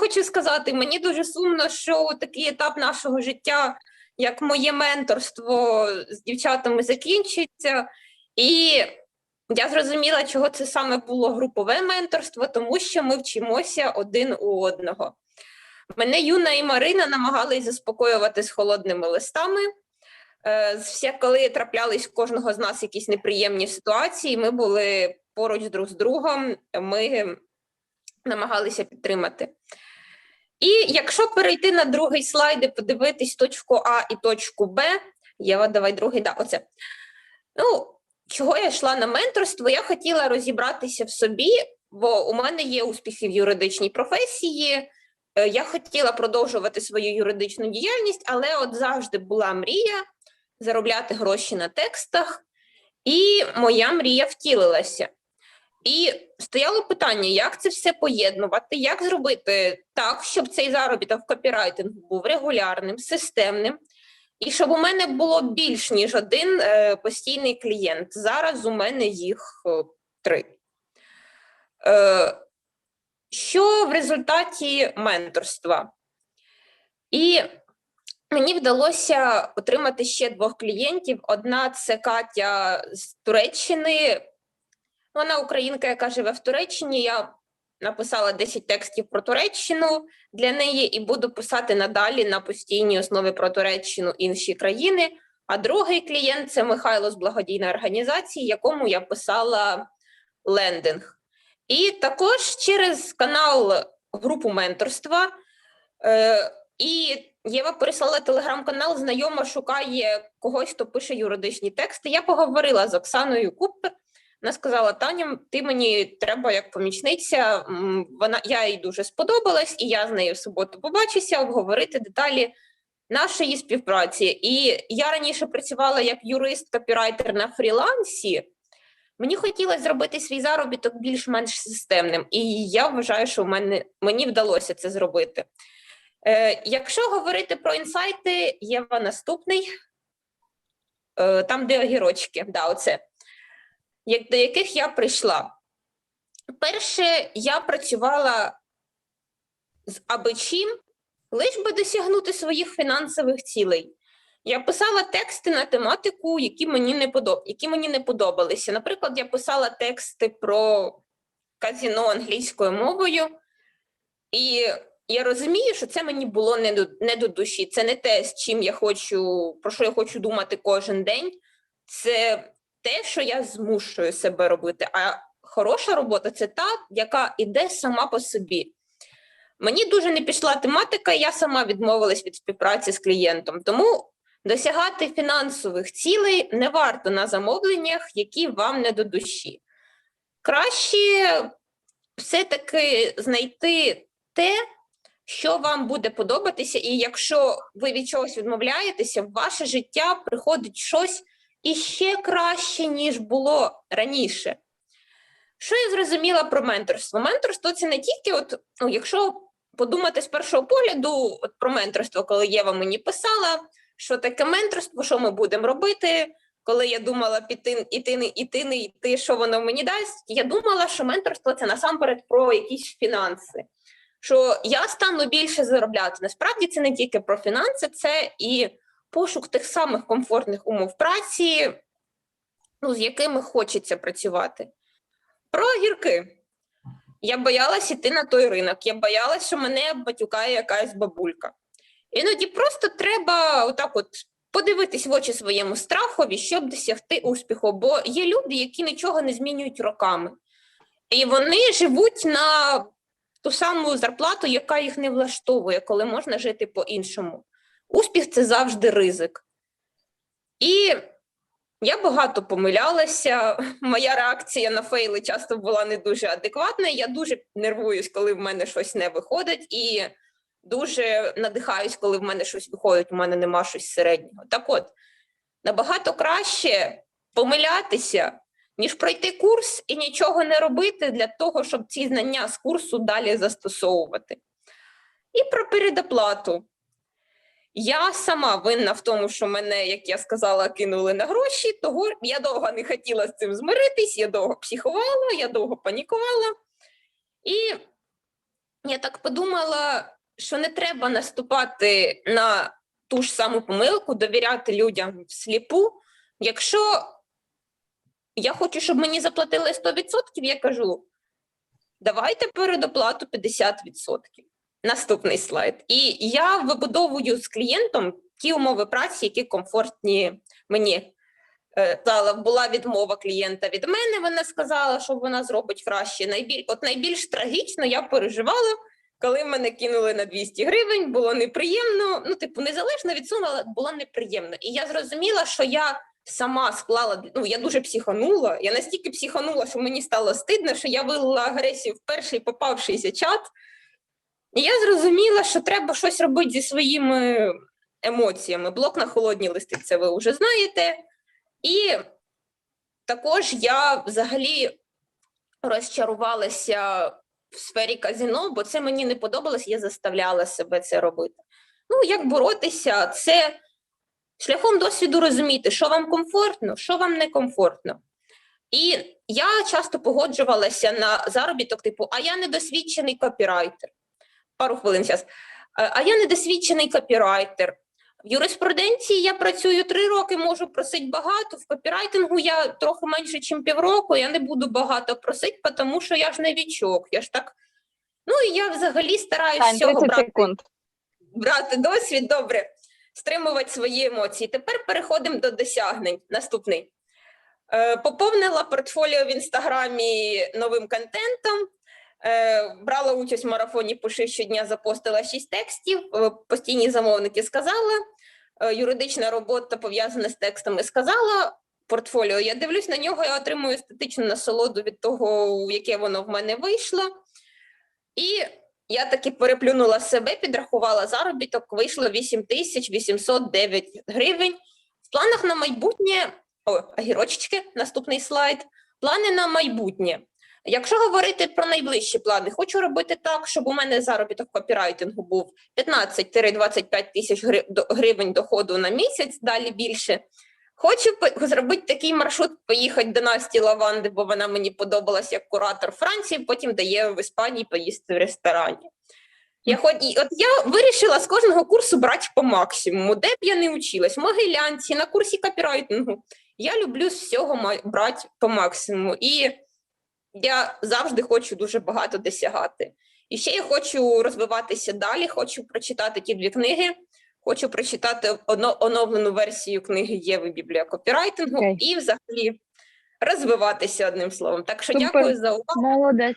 хочу сказати, мені дуже сумно, що такий етап нашого життя, як моє менторство з дівчатами, закінчується. І я зрозуміла, чого це саме було групове менторство, тому що ми вчимося один у одного. Мене Юна і Марина намагались заспокоювати з холодними листами. Е, Все, коли траплялись кожного з нас якісь неприємні ситуації, ми були поруч друг з другом, ми намагалися підтримати. І якщо перейти на другий слайд і подивитись точку А і точку Б, Єва, давай другий, да, оце. Ну, чого я йшла на менторство? Я хотіла розібратися в собі, бо у мене є успіхи в юридичній професії. Е, Я хотіла продовжувати свою юридичну діяльність, але от завжди була мрія заробляти гроші на текстах, і моя мрія втілилася. І стояло питання, як це все поєднувати, як зробити так, щоб цей заробіток в копірайтингу був регулярним, системним, і щоб у мене було більш ніж один е, постійний клієнт. Зараз у мене їх е, три. Е, що в результаті менторства? І мені вдалося отримати ще двох клієнтів. Одна це Катя з Туреччини. Вона українка, яка живе в Туреччині. Я написала 10 текстів про Туреччину для неї і буду писати надалі на постійній основі про Туреччину інші країни. А другий клієнт це Михайло з благодійної організації, якому я писала лендинг. І також через канал групу менторства. Е, і Єва переслала телеграм-канал, знайома шукає когось, хто пише юридичні тексти. Я поговорила з Оксаною Купер. Вона сказала: Таня, ти мені треба як помічниця. Вона я їй дуже сподобалась, і я з нею в суботу побачуся, обговорити деталі нашої співпраці. І я раніше працювала як юрист-копірайтер на фрілансі. Мені хотілося зробити свій заробіток більш-менш системним, і я вважаю, що в мене мені вдалося це зробити. Е, якщо говорити про інсайти, Єва наступний, е, там, де огірочки, да, оце, як, до яких я прийшла. Перше, я працювала з аби чим, лиш би досягнути своїх фінансових цілей. Я писала тексти на тематику, які мені не подоб... які мені не подобалися. Наприклад, я писала тексти про казіно англійською мовою, і я розумію, що це мені було не до, не до душі. Це не те, з чим я хочу, про що я хочу думати кожен день. Це те, що я змушую себе робити. А хороша робота це та, яка іде сама по собі. Мені дуже не пішла тематика, я сама відмовилась від співпраці з клієнтом. Тому досягати фінансових цілей не варто на замовленнях, які вам не до душі. Краще все-таки знайти те, що вам буде подобатися, і якщо ви від чогось відмовляєтеся, в ваше життя приходить щось іще краще, ніж було раніше. Що я зрозуміла про менторство? Менторство це не тільки, от, ну, якщо подумати з першого погляду от про менторство, коли Єва мені писала, що таке менторство, що ми будемо робити. Коли я думала піти, іти, не іти, не йти, що воно мені дасть, я думала, що менторство це насамперед про якісь фінанси. Що я стану більше заробляти. Насправді це не тільки про фінанси, це і пошук тих самих комфортних умов праці, ну, з якими хочеться працювати. Про гірки. Я боялась іти на той ринок, я боялась, що мене батюкає якась бабулька. Іноді просто треба отак от подивитись в очі своєму страхові, щоб досягти успіху. Бо є люди, які нічого не змінюють роками. І вони живуть на ту саму зарплату, яка їх не влаштовує, коли можна жити по-іншому. Успіх це завжди ризик. І я багато помилялася. Моя реакція на фейли часто була не дуже адекватна. Я дуже нервуюсь, коли в мене щось не виходить, і дуже надихаюсь, коли в мене щось виходить, у мене нема щось середнього. Так от, набагато краще помилятися, ніж пройти курс і нічого не робити для того, щоб ці знання з курсу далі застосовувати. І про передоплату. Я сама винна в тому, що мене, як я сказала, кинули на гроші, того я довго не хотіла з цим змиритись, я довго психувала, я довго панікувала. І я так подумала, що не треба наступати на ту ж саму помилку, довіряти людям всліпу. Якщо я хочу, щоб мені заплатили 100%, я кажу, давайте передоплату 50%. Наступний слайд. І я вибудовую з клієнтом ті умови праці, які комфортні мені. Е, була відмова клієнта від мене. Вона сказала, що вона зробить краще. Найбіль... От найбільш трагічно я переживала, коли мене кинули на 200 гривень. Було неприємно. Ну, типу, незалежно від суми, але було неприємно. І я зрозуміла, що я сама склала. Ну, я дуже психанула. Я настільки психанула, що мені стало стидно, що я вилила агресію в перший попавшийся чат. І я зрозуміла, що треба щось робити зі своїми емоціями. Блок на холодні листи, це ви вже знаєте. І також я взагалі розчарувалася в сфері казино, бо це мені не подобалось, я заставляла себе це робити. Ну, як боротися, це шляхом досвіду розуміти, що вам комфортно, що вам не комфортно. І я часто погоджувалася на заробіток, типу, а я недосвідчений копірайтер. Пару хвилин зараз. А я недосвідчений копірайтер. В юриспруденції я працюю три роки, можу просити багато. В копірайтингу я трохи менше, ніж півроку. Я не буду багато просити, тому що я ж новічок. Я ж так. Ну і я взагалі стараюся 30 брати, брати досвід, добре, стримувати свої емоції. Тепер переходимо до досягнень. Наступний. Е, Поповнила портфоліо в інстаграмі новим контентом. Е, Брала участь в марафоні «Пиши щодня, запостила шість текстів. Е, Постійні замовники сказали. Е, Юридична робота пов'язана з текстами сказала. Портфоліо. Я дивлюсь на нього, я отримую естетичну насолоду від того, яке воно в мене вийшло. І я таки переплюнула себе, підрахувала заробіток, вийшло 8809 гривень. В планах на майбутнє, о, огірочечки, наступний слайд. Плани на майбутнє. Якщо говорити про найближчі плани, хочу робити так, щоб у мене заробіток копірайтингу був 15-25 тисяч гривень доходу на місяць, далі більше. Хочу зробити такий маршрут, поїхати до Насті Лаванди, бо вона мені подобалась як куратор Франції, потім дає в Іспанії поїсти в ресторані. Я хоч от я вирішила з кожного курсу брати по максимуму, де б я не училась, в Могилянці, на курсі копірайтингу. Я люблю з всього брати по максимуму. І я завжди хочу дуже багато досягати. І ще я хочу розвиватися далі, хочу прочитати ті дві книги. Хочу прочитати оно- оновлену версію книги Єви Біблія копірайтингу okay. і взагалі розвиватися одним словом. Так що Супер. дякую за увагу. Молодець.